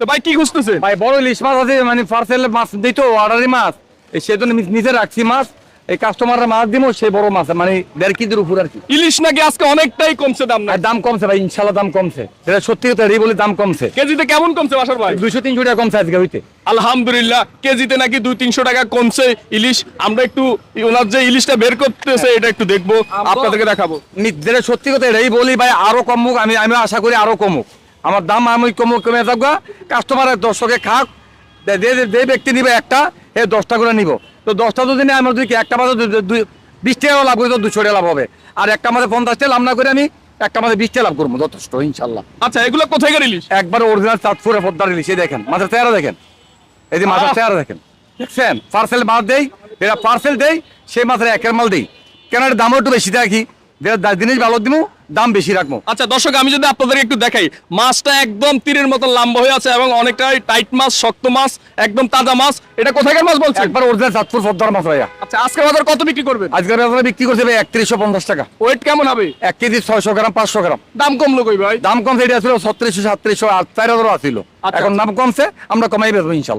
তো ভাই কি খুঁজতেছে? ভাই বড় ইলিশ মাছ আছে মানে পার্সেল মাছ দিত অর্ডারি মাছ। সেজন্য নিজে রাখছি মাছ। এই কাস্টমাররা মাছ দিব সেই বড় মাছ মানে দেড় কেজির উপর আর কি। ইলিশ নাকি আজকে অনেকটাই কমছে দাম না দাম কমছে ভাই ইনশাল্লাহ দাম কমছে। এটা সত্যি কথা এই বলে দাম কমছে। কেজিতে কেমন কমছে বাসার ভাই? দুইশো তিনশো টাকা কমছে আজকে হইতে। আলহামদুলিল্লাহ কেজিতে নাকি দুই তিনশো টাকা কমছে ইলিশ। আমরা একটু ওনার যে ইলিশটা বের করতেছে এটা একটু দেখব আপনাদেরকে দেখাবো। যেটা সত্যি কথা এটাই বলি ভাই আরও কমুক আমি আমি আশা করি আরও কমুক। আমার দাম আমি কমুক কমে থাকব কাস্টমারের দর্শকে খাক যে- ব্যক্তি নিবে একটা এ দশটা করে নিব। তো দশটা যদি নেই আমার যদি একটা মাঝে বিশ টাকা লাভ করি তো দুশো টাকা লাভ হবে। আর একটা মাঝে পঞ্চাশ টাকা লাভ না করে আমি একটা মাঝে বিশ টাকা লাভ করব যথেষ্ট ইনশাল্লাহ। আচ্ছা এগুলো কোথায় ইলিশ একবার অরিজিনাল চাঁদপুরে পদ্মার ইলিশ এই দেখেন মাছের চেহারা দেখেন। এই যে মাছের চেহারা দেখেন। দেখছেন পার্সেল মাছ দেই এটা পার্সেল দেই সেই মাছের একের মাল দেই। কেন দামও একটু বেশি রাখি যেটা জিনিস ভালো দিব দাম বেশি রাখব। আচ্ছা দর্শক আমি যদি আপনাদেরকে একটু দেখাই মাছটা একদম তীরের মতো লম্বা হয়ে আছে এবং অনেকটাই টাইট মাছ শক্ত মাছ একদম তাজা মাছ। এটা কোথাকার মাছ বলছেন? একবার অরিজিনাল চাঁদপুর পদ্মার মাছ ভাইয়া। আচ্ছা আজকে বাজার কত বিক্রি করবেন? আজকের বাজারে বিক্রি করছে ভাই একত্রিশশো পঞ্চাশ টাকা। ওয়েট কেমন হবে? এক কেজি ছয়শো গ্রাম পাঁচশো গ্রাম। দাম কমলো কই ভাই? দাম কমছে এটা ছিল ছত্রিশশো সাতত্রিশশো আর চার হাজারও আসছিল আচ্ছা, এখন আচ্ছা। দাম কমছে আমরা কমাই বেচবো ইনশাল্লাহ।